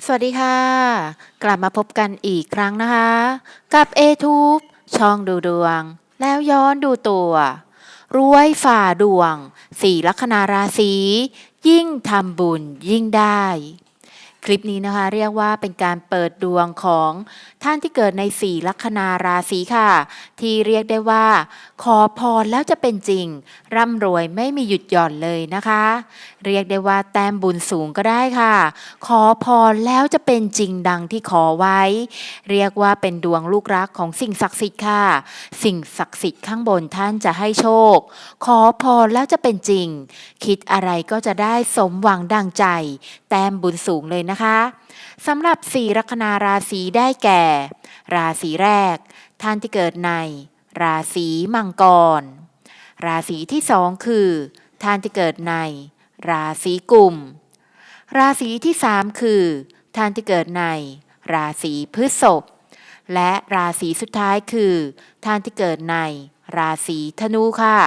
สวัสดีค่ะ กลับมาพบกันอีกครั้งนะคะ กับ A-Tube ช่องดูดวง แล้วย้อนดูตัว รวยฝ่าดวง สี่ลัคนาราศียิ่งทำบุญยิ่งได้ คลิปนี้นะคะเรียกว่าเป็นการเปิดดวงของท่านที่เกิดในสี่ลัคนาราศีค่ะ ที่เรียกได้ว่า ขอพรแล้วจะเป็นจริง ร่ำรวยไม่มีหยุดหย่อนเลยนะคะ เรียกได้ว่าแต้มบุญสูงก็ได้ค่ะ ขอพรแล้วจะเป็นจริงดังที่ขอไว้ เรียกว่าเป็นดวงลูกรักของสิ่งศักดิ์สิทธิ์ค่ะ สิ่งศักดิ์สิทธิ์ข้างบนท่านจะให้โชค ขอพรแล้วจะเป็นจริง คิดอะไรก็จะได้สมหวังดังใจ แต้มบุญสูงเลยนะคะสำหรับสี่ลัคนาราศีได้แก่ ราศีแรก ท่านที่เกิดใน ราศีมังกร ราศีที่สองคือ ท่านที่เกิดใน ราศีกุม ราศีที่สามคือ ท่านที่เกิดใน ราศีพฤษภและราศีสุดท้ายคือ ท่านที่เกิดใน ราศีธนูค่ะ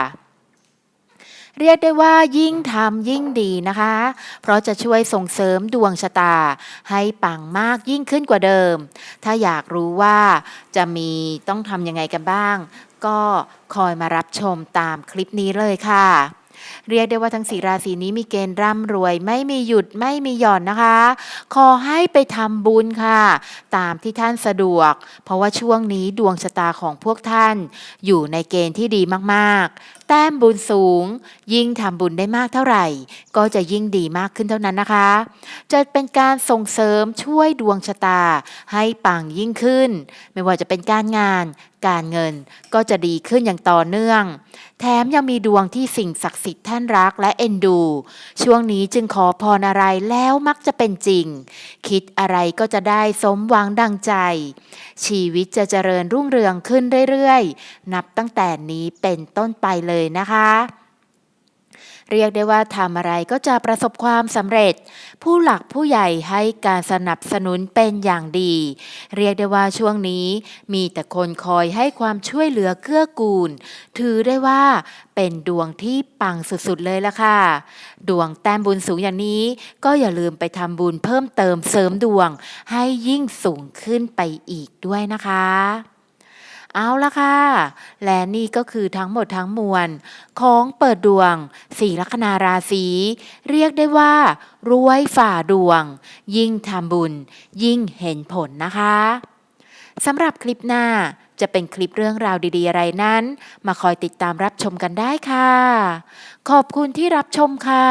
เรียกได้ว่ายิ่งทำยิ่งดีนะคะ เพราะจะช่วยส่งเสริมดวงชะตา ให้ปังมากยิ่งขึ้นกว่าเดิม ถ้าอยากรู้ว่าจะมีต้องทำยังไงกันบ้าง ก็คอยมารับชมตามคลิปนี้เลยค่ะ เรียกได้ว่าทั้งสีราศีนี้มีเกณฑ์ร่ำรวย ไม่มีหยุดไม่มีหย่อนนะคะ ขอให้ไปทำบุญค่ะ ตามที่ท่านสะดวก เพราะว่าช่วงนี้ดวงชะตาของพวกท่าน อยู่ในเกณฑ์ที่ดีมากๆ แต้มบุญสูง ยิ่งทำบุญได้มากเท่าไหร่ ก็จะยิ่งดีมากขึ้นเท่านั้นนะคะ จะเป็นการส่งเสริมช่วยดวงชะตา ให้ปังยิ่งขึ้น ไม่ว่าจะเป็นการงานการเงินก็จะดีขึ้นอย่างต่อเนื่อง แถมยังมีดวงที่สิ่งศักดิ์สิทธิ์ท่านรักและเอ็นดู ช่วงนี้จึงขอพรอะไรแล้วมักจะเป็นจริง คิดอะไรก็จะได้สมหวังดังใจ ชีวิตจะเจริญรุ่งเรืองขึ้นเรื่อยๆ นับตั้งแต่นี้เป็นต้นไปเลยนะคะ เรียกได้ว่าทำอะไรก็จะประสบความสำเร็จ ผู้หลักผู้ใหญ่ให้การสนับสนุนเป็นอย่างดี เรียกได้ว่าช่วงนี้มีแต่คนคอยให้ความช่วยเหลือเกื้อกูล ถือได้ว่าเป็นดวงที่ปังสุดๆเลยละค่ะ ดวงแต้มบุญสูงอย่างนี้ ก็อย่าลืมไปทำบุญเพิ่มเติมเสริมดวง ให้ยิ่งสูงขึ้นไปอีกด้วยนะคะ เอาละค่ะ และนี่ก็คือทั้งหมดทั้งมวล ของเปิดดวงสี่ลัคนาราศีเรียกได้ว่ารวยฝ่าดวง ยิ่งทำบุญ ยิ่งเห็นผลนะคะสำหรับคลิปหน้าจะเป็นคลิปเรื่องราวดีๆ อะไรนั้น มาคอยติดตามรับชมกันได้ค่ะ ขอบคุณที่รับชมค่ะ